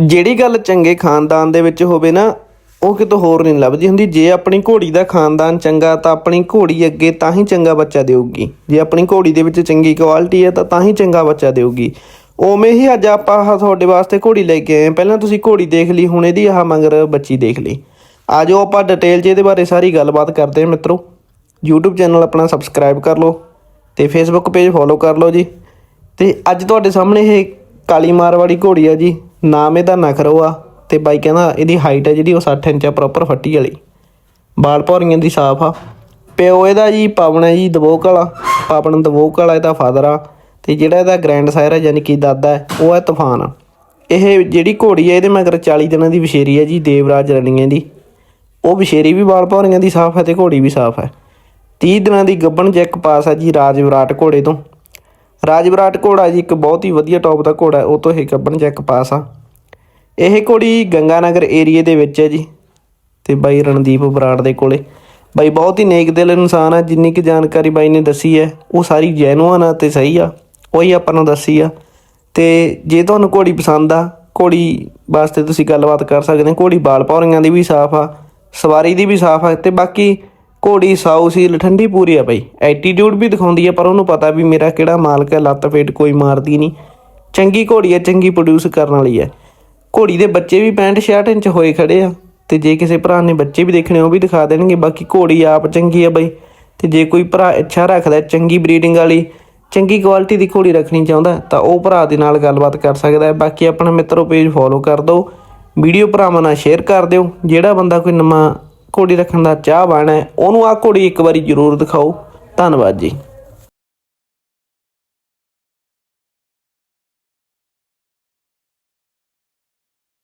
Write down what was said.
ਜਿਹੜੀ ਗੱਲ ਚੰਗੇ ਖਾਨਦਾਨ ਦੇ ਵਿੱਚ ਹੋਵੇ ਨਾ, ਉਹ ਕਿਤੋਂ ਹੋਰ ਨਹੀਂ ਲੱਭਦੀ ਹੁੰਦੀ। ਜੇ ਆਪਣੀ ਘੋੜੀ ਦਾ ਖਾਨਦਾਨ ਚੰਗਾ, ਤਾਂ ਆਪਣੀ ਘੋੜੀ ਅੱਗੇ ਤਾਂ ਹੀ ਚੰਗਾ ਬੱਚਾ ਦੇਊਗੀ। ਜੇ ਆਪਣੀ ਘੋੜੀ ਦੇ ਵਿੱਚ ਚੰਗੀ ਕੁਆਲਿਟੀ ਹੈ, ਤਾਂ ਤਾਂ ਹੀ ਚੰਗਾ ਬੱਚਾ ਦੇਊਗੀ। ਉਵੇਂ ਹੀ ਅੱਜ ਆਪਾਂ ਆਹ ਤੁਹਾਡੇ ਵਾਸਤੇ ਘੋੜੀ ਲੈ ਕੇ ਆਏ ਹਾਂ। ਪਹਿਲਾਂ ਤੁਸੀਂ ਘੋੜੀ ਦੇਖ ਲਈ, ਹੁਣ ਇਹਦੀ ਆਹ ਮਗਰ ਬੱਚੀ ਦੇਖ ਲਈ। ਆਜੋ ਆਪਾਂ ਡਿਟੇਲ 'ਚ ਇਹਦੇ ਬਾਰੇ ਸਾਰੀ ਗੱਲਬਾਤ ਕਰਦੇ ਹਾਂ ਮਿੱਤਰੋ। YouTube ਚੈਨਲ ਆਪਣਾ ਸਬਸਕ੍ਰਾਈਬ ਕਰ ਲਓ ਤੇ Facebook ਪੇਜ ਫੋਲੋ ਕਰ ਲਓ ਜੀ। ਤੇ ਅੱਜ ਤੁਹਾਡੇ ਸਾਹਮਣੇ ਇਹ ਕਾਲੀ ਮਾਰਵਾੜੀ ਘੋੜੀ ਆ ਜੀ। ਨਾਮ ਇਹਦਾ ਨਖਰੋ ਆ। ਤੇ ਬਾਈ ਕਹਿੰਦਾ ਇਹਦੀ ਹਾਈਟ ਹੈ ਜਿਹੜੀ ਉਹ 60 ਇੰਚ ਆ ਪ੍ਰੋਪਰ ਫੱਟੀ ਵਾਲੀ। ਬਾਲ ਭੌਰੀਆਂ ਦੀ ਸਾਫ਼ ਆ। ਪਿਓ ਇਹਦਾ ਜੀ ਪਵਨ ਹੈ ਜੀ ਦਵੋਕ ਵਾਲਾ ਪਵਨ ਦਵੋਕ ਵਾਲਾ ਇਹਦਾ ਫਾਦਰ ਆ। ਤੇ ਜਿਹੜਾ ਇਹਦਾ ਗ੍ਰੈਂਡ ਸਾਇਰ ਹੈ ਯਾਨੀ ਕਿ ਦਾਦਾ ਹੈ, ਉਹ ਹੈ ਤੂਫਾਨ। ਇਹ ਜਿਹੜੀ ਘੋੜੀ ਹੈ ਇਹਦੇ ਮਗਰ 40 ਦਿਨਾਂ ਦੀ ਵਿਸ਼ੇਰੀ ਹੈ ਜੀ, ਦੇਵਰਾਜ ਰਣੀਆਂ ਦੀ। ਉਹ ਵਿਸ਼ੇਰੀ ਵੀ ਬਾਲ ਭੌਰੀਆਂ ਦੀ ਸਾਫ਼ ਹੈ ਤੇ ਘੋੜੀ ਵੀ ਸਾਫ਼ ਹੈ। 30 ਦਿਨਾਂ ਦੀ ਗੱਬਣ ਚੈੱਕ ਪਾਸ ਹੈ ਜੀ ਰਾਜ ਵਿਰਾਟ ਘੋੜੇ ਤੋਂ। ਰਾਜ ਵਿਰਾਟ ਘੋੜਾ ਜੀ ਇੱਕ ਬਹੁਤ ਹੀ ਵਧੀਆ ਟੌਪ ਦਾ ਘੋੜਾ, ਉਹ ਤੋਂ ਇਹ ਗੱਬਣ ਚੈੱਕ ਪਾਸ ਆ। ਇਹ ਘੋੜੀ ਗੰਗਾਨਗਰ ਏਰੀਏ ਦੇ ਵਿੱਚ ਹੈ ਜੀ ਤੇ ਬਾਈ ਰਣਦੀਪ ਬਰਾੜ ਦੇ ਕੋਲੇ। ਬਾਈ ਬਹੁਤ ਹੀ ਨੇਕ ਦਿਲ ਇਨਸਾਨ ਆ, ਜਿੰਨੀ ਕਿ ਜਾਣਕਾਰੀ ਬਾਈ ਨੇ ਦੱਸੀ ਹੈ, ਉਹ ਸਾਰੀ ਜੈਨੂਅਨ ਆ ਤੇ ਸਹੀ ਆ, ਉਹੀ ਆਪਾਂ ਨੂੰ ਦੱਸੀ ਆ। ਤੇ ਜੇ ਤੁਹਾਨੂੰ ਘੋੜੀ ਪਸੰਦ ਆ, ਘੋੜੀ ਵਾਸਤੇ ਤੁਸੀਂ ਗੱਲਬਾਤ ਕਰ ਸਕਦੇ ਹੋ, ਘੋੜੀ ਬਾਲ ਪੌਰੀਆਂ ਦੀ ਵੀ ਸਾਫ਼ ਆ, ਸਵਾਰੀ ਦੀ ਵੀ ਸਾਫ਼ ਆ, ਤੇ ਬਾਕੀ ਘੋੜੀ, ਸਾਊ ਸੀ ਠੰਡੀ ਪੂਰੀ ਆ ਬਈ। ਐਟੀਟਿਊਡ ਵੀ ਦਿਖਾਉਂਦੀ ਆ, ਪਰ ਉਹਨੂੰ ਪਤਾ ਵੀ ਮੇਰਾ ਕਿਹੜਾ ਮਾਲਕ ਹੈ ਲੱਤ ਫੇਟ ਕੋਈ ਮਾਰਦੀ ਨਹੀਂ। ਚੰਗੀ ਘੋੜੀ ਹੈ ਚੰਗੀ ਪ੍ਰੋਡਿਊਸ ਕਰਨ ਵਾਲੀ ਹੈ ਘੋੜੀ ਦੇ ਬੱਚੇ ਵੀ 65 66 ਇੰਚ ਹੋਏ ਖੜੇ ਆ। ਤੇ ਜੇ ਕਿਸੇ ਭਰਾ ਨੇ ਬੱਚੇ ਵੀ ਦੇਖਣੇ, ਉਹ ਵੀ ਦਿਖਾ ਦੇਣਗੇ। ਬਾਕੀ ਘੋੜੀ ਆਪ ਚੰਗੀ ਆ ਬਈ। ਤੇ ਜੇ ਕੋਈ ਭਰਾ ਇੱਛਾ ਰੱਖਦਾ, ਚੰਗੀ ਬਰੀਡਿੰਗ ਵਾਲੀ, ਚੰਗੀ ਕੁਆਲਿਟੀ ਦੀ ਘੋੜੀ ਰੱਖਣੀ ਚਾਹੁੰਦਾ, ਤਾਂ ਉਹ ਭਰਾ ਦੇ ਨਾਲ ਗੱਲਬਾਤ ਕਰ ਸਕਦਾ ਹੈ। ਬਾਕੀ ਆਪਣਾ ਮਿੱਤਰੋ ਪੇਜ ਫੋਲੋ ਕਰ ਦਿਓ। ਵੀਡੀਓ ਭਰਾਵਾਂ ਨਾਲ ਸ਼ੇਅਰ ਕਰ ਦਿਓ। ਜਿਹੜਾ ਬੰਦਾ ਕੋਈ ਨਵਾਂ ਘੋੜੀ ਰੱਖਣ ਦਾ ਚਾਹਵਾਨ ਹੈ। ਉਹਨੂੰ ਆ ਘੋੜੀ ਇੱਕ ਵਾਰੀ ਜ਼ਰੂਰ ਦਿਖਾਓ। ਧੰਨਵਾਦ ਜੀ।